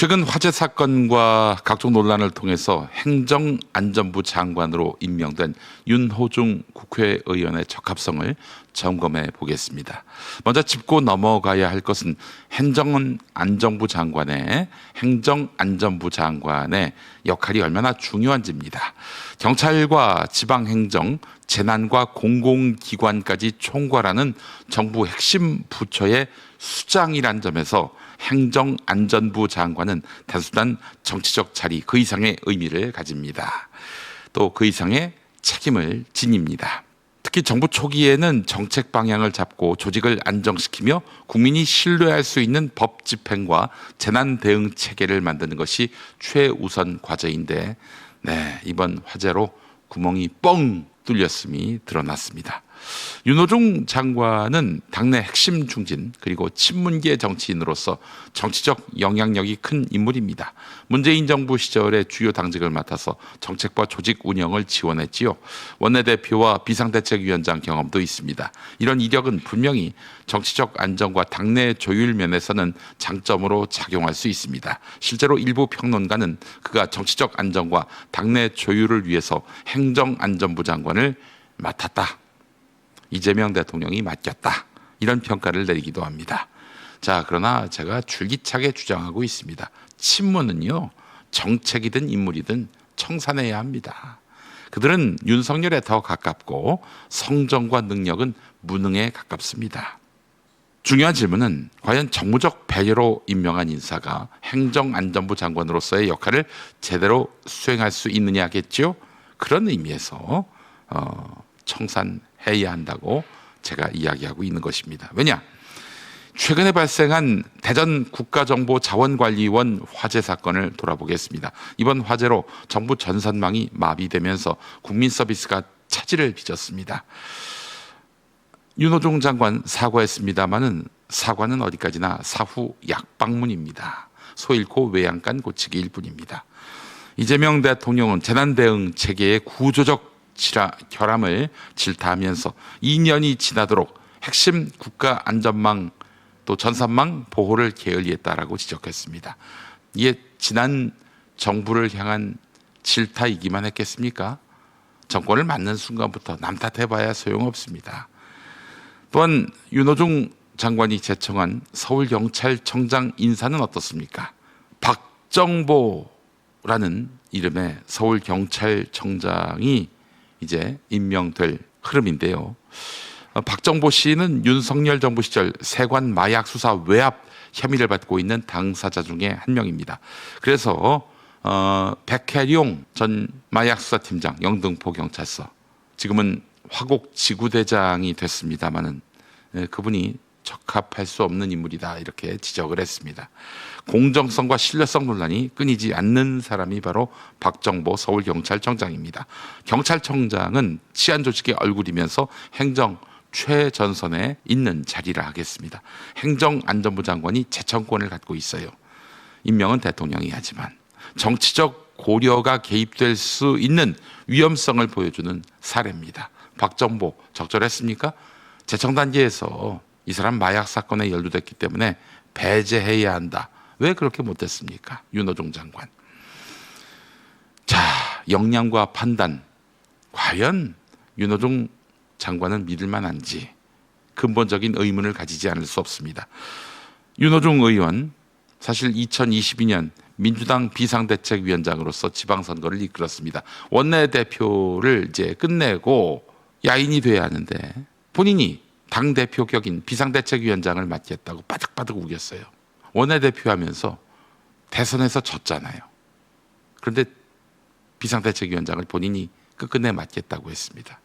최근 화재 사건과 각종 논란을 통해서 행정안전부 장관으로 임명된 윤호중 국회의원의 적합성을 점검해 보겠습니다. 먼저 짚고 넘어가야 할 것은 행정안전부 장관의 행정안전부 장관의 역할이 얼마나 중요한지입니다. 경찰과 지방행정, 재난과 공공기관까지 총괄하는 정부 핵심 부처의 수장이란 점에서 행정안전부 장관은 단순한 정치적 자리 그 이상의 의미를 가집니다. 또 그 이상의 책임을 지닙니다. 특히 정부 초기에는 정책 방향을 잡고 조직을 안정시키며 국민이 신뢰할 수 있는 법 집행과 재난 대응 체계를 만드는 것이 최우선 과제인데 네, 이번 화재로 구멍이 뻥 뚫렸음이 드러났습니다. 윤호중 장관은 당내 핵심 중진 그리고 친문계 정치인으로서 정치적 영향력이 큰 인물입니다. 문재인 정부 시절에 주요 당직을 맡아서 정책과 조직 운영을 지원했지요. 원내대표와 비상대책위원장 경험도 있습니다. 이런 이력은 분명히 정치적 안정과 당내 조율 면에서는 장점으로 작용할 수 있습니다. 실제로 일부 평론가는 그가 정치적 안정과 당내 조율을 위해서 행정안전부 장관을 맡았다. 이재명 대통령이 맡겼다. 이런 평가를 내리기도 합니다. 자, 그러나 제가 줄기차게 주장하고 있습니다. 친문은요, 정책이든 인물이든 청산해야 합니다. 그들은 윤석열에 더 가깝고 성정과 능력은 무능에 가깝습니다. 중요한 질문은 과연 정무적 배려로 임명한 인사가 행정안전부 장관으로서의 역할을 제대로 수행할 수 있느냐겠죠? 그런 의미에서 어, 청산해야 한다고 제가 이야기하고 있는 것입니다. 왜냐? 최근에 발생한 대전 국가정보자원관리원 화재 사건을 돌아보겠습니다. 이번 화재로 정부 전산망이 마비되면서 국민 서비스가 차질을 빚었습니다. 윤호중 장관 사과했습니다마는 사과는 어디까지나 사후 약방문입니다. 소 잃고 외양간 고치기일 뿐입니다. 이재명 대통령은 재난 대응 체계의 구조적 질화, 결함을 질타하면서 2년이 지나도록 핵심 국가 안전망 또 전산망 보호를 게을리했다라고 지적했습니다. 이게 지난 정부를 향한 질타이기만 했겠습니까? 정권을 맡는 순간부터 남 탓해봐야 소용없습니다. 또한 윤호중 장관이 제청한 서울경찰청장 인사는 어떻습니까? 박정보라는 이름의 서울경찰청장이 이제 임명될 흐름인데요. 어, 박정보 씨는 윤석열 정부 시절 세관 마약 수사 외압 혐의를 받고 있는 당사자 중에 한 명입니다. 그래서 어, 백혜룡 전 마약 수사팀장 영등포 경찰서 지금은 화곡 지구대장이 됐습니다마는 예, 그분이 적합할 수 없는 인물이다 이렇게 지적을 했습니다. 공정성과 신뢰성 논란이 끊이지 않는 사람이 바로 박정보 서울경찰청장입니다. 경찰청장은 치안 조직의 얼굴이면서 행정 최전선에 있는 자리라 하겠습니다. 행정안전부 장관이 재청권을 갖고 있어요. 임명은 대통령이 하지만 정치적 고려가 개입될 수 있는 위험성을 보여주는 사례입니다. 박정보 적절했습니까? 재청 단계에서 이 사람 마약 사건에 연루됐기 때문에 배제해야 한다. 왜 그렇게 못했습니까? 윤호중 장관. 자, 역량과 판단. 과연 윤호중 장관은 믿을 만한지 근본적인 의문을 가지지 않을 수 없습니다. 윤호중 의원 사실 2022년 민주당 비상대책위원장으로서 지방선거를 이끌었습니다. 원내대표를 이제 끝내고 야인이 돼야 하는데 본인이 당 대표 격인 비상대책위원장을 맡겠다고 바득바득 우겼어요. 원내대표 하면서 대선에서 졌잖아요. 그런데 비상대책위원장을 본인이 끝끝내 맡겠다고 했습니다.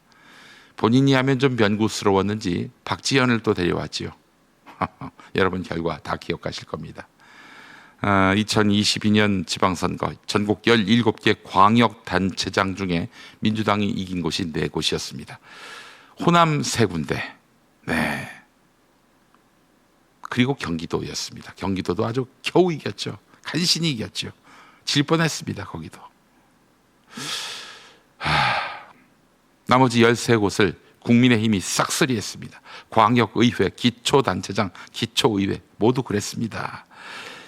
본인이 하면 좀 변구스러웠는지 박지현을 또 데려왔지요. 여러분 결과 다 기억하실 겁니다. 아, 2022년 지방선거 전국 17개 광역단체장 중에 민주당이 이긴 곳이 4곳이었습니다. 호남 세 군데, 네. 그리고 경기도였습니다. 경기도도 아주 겨우 이겼죠. 간신히 이겼죠. 질 뻔했습니다. 거기도. 하, 나머지 13곳을 국민의힘이 싹쓸이했습니다. 광역의회, 기초단체장, 기초의회 모두 그랬습니다.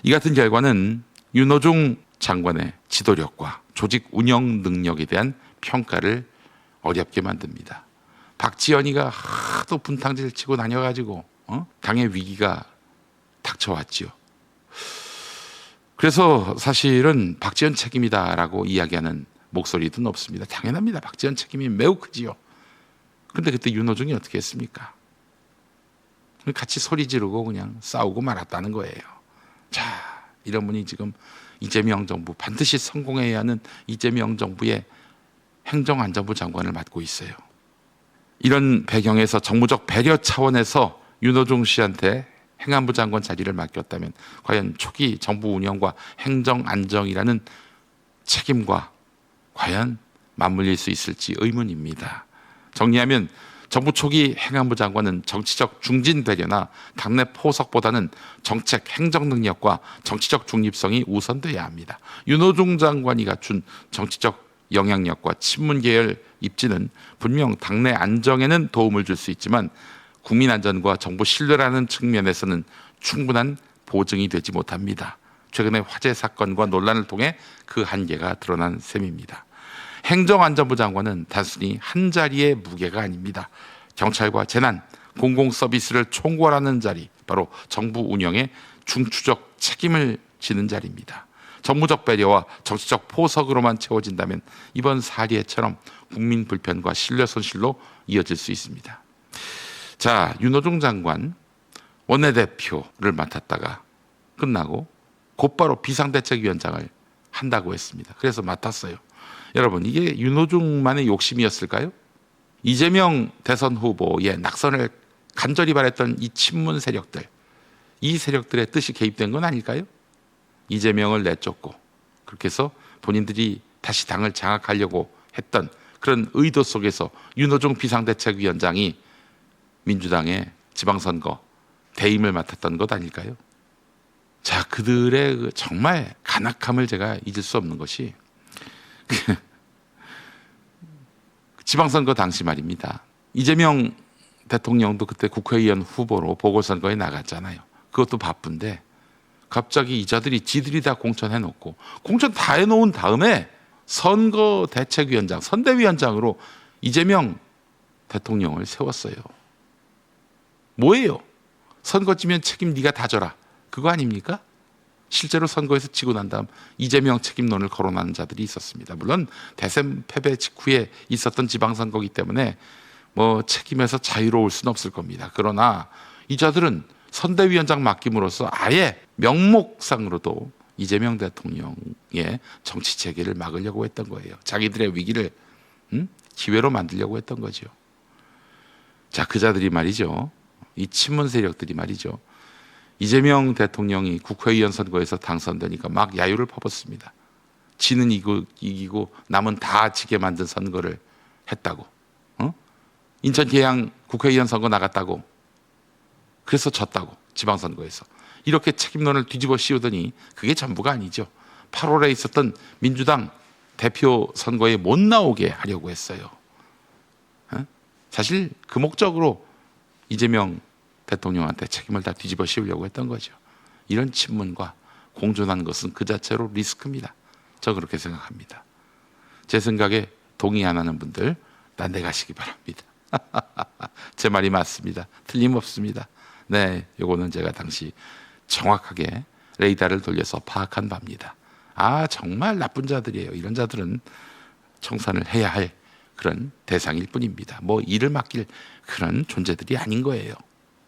이 같은 결과는 윤호중 장관의 지도력과 조직 운영 능력에 대한 평가를 어렵게 만듭니다. 박지원이가 하도 분탕질 치고 다녀가지고 어? 당의 위기가 닥쳐왔지요. 그래서 사실은 박지원 책임이다라고 이야기하는 목소리도 높습니다. 당연합니다. 박지원 책임이 매우 크지요. 근데 그때 윤호중이 어떻게 했습니까? 같이 소리 지르고 그냥 싸우고 말았다는 거예요. 자, 이런 분이 지금 이재명 정부 반드시 성공해야 하는 이재명 정부의 행정안전부 장관을 맡고 있어요. 이런 배경에서 정무적 배려 차원에서 윤호중 씨한테 행안부 장관 자리를 맡겼다면 과연 초기 정부 운영과 행정 안정이라는 책임과 과연 맞물릴 수 있을지 의문입니다. 정리하면 정부 초기 행안부 장관은 정치적 중진 배려나 당내 포석보다는 정책 행정 능력과 정치적 중립성이 우선돼야 합니다. 윤호중 장관이 갖춘 정치적 영향력과 친문 계열 입지는 분명 당내 안정에는 도움을 줄 수 있지만 국민 안전과 정부 신뢰라는 측면에서는 충분한 보증이 되지 못합니다. 최근의 화재 사건과 논란을 통해 그 한계가 드러난 셈입니다. 행정안전부 장관은 단순히 한 자리의 무게가 아닙니다. 경찰과 재난, 공공 서비스를 총괄하는 자리, 바로 정부 운영의 중추적 책임을 지는 자리입니다. 정무적 배려와 정치적 포석으로만 채워진다면 이번 사례처럼 국민 불편과 신뢰 손실로 이어질 수 있습니다. 자, 윤호중 장관 원내대표를 맡았다가 끝나고 곧바로 비상대책위원장을 한다고 했습니다. 그래서 맡았어요. 여러분, 이게 윤호중만의 욕심이었을까요? 이재명 대선 후보의 낙선을 간절히 바랬던 이 친문 세력들, 이 세력들의 뜻이 개입된 건 아닐까요? 이재명을 내쫓고 그렇게 해서 본인들이 다시 당을 장악하려고 했던 그런 의도 속에서 윤호중 비상대책위원장이 민주당의 지방선거 대임을 맡았던 것 아닐까요? 자, 그들의 그 정말 간악함을 제가 잊을 수 없는 것이 지방선거 당시 말입니다. 이재명 대통령도 그때 국회의원 후보로 보궐선거에 나갔잖아요. 그것도 바쁜데 갑자기 이자들이 지들이 다 공천해 놓고 공천 다 해 놓은 다음에 선거 대책위원장, 선대위원장으로 이재명 대통령을 세웠어요. 뭐예요? 선거 지면 책임 네가 다 져라. 그거 아닙니까? 실제로 선거에서 지고 난 다음 이재명 책임론을 거론하는 자들이 있었습니다. 물론 대선 패배 직후에 있었던 지방선거기 때문에 뭐 책임에서 자유로울 수는 없을 겁니다. 그러나 이 자들은 선대위원장 맡김으로써 아예 명목상으로도 이재명 대통령의 정치 체계를 막으려고 했던 거예요. 자기들의 위기를 음? 기회로 만들려고 했던 거죠. 자, 그 자들이 말이죠. 이 친문 세력들이 말이죠. 이재명 대통령이 국회의원 선거에서 당선되니까 막 야유를 퍼붓습니다. 지는 이기고, 이기고 남은 다 지게 만든 선거를 했다고. 어? 인천 계양 국회의원 선거 나갔다고. 그래서 졌다고. 지방선거에서. 이렇게 책임론을 뒤집어 씌우더니 그게 전부가 아니죠. 8월에 있었던 민주당 대표 선거에 못 나오게 하려고 했어요. 어? 사실 그 목적으로 이재명 대통령한테 책임을 다 뒤집어 씌우려고 했던 거죠. 이런 친문과 공존하는 것은 그 자체로 리스크입니다. 저 그렇게 생각합니다. 제 생각에 동의 안 하는 분들 딴데 가시기 바랍니다. 제 말이 맞습니다. 틀림없습니다. 네, 요거는 제가 당시 정확하게 레이더를 돌려서 파악한 바입니다. 아, 정말 나쁜 자들이에요. 이런 자들은 청산을 해야 할 그런 대상일 뿐입니다. 뭐 일을 맡길 그런 존재들이 아닌 거예요.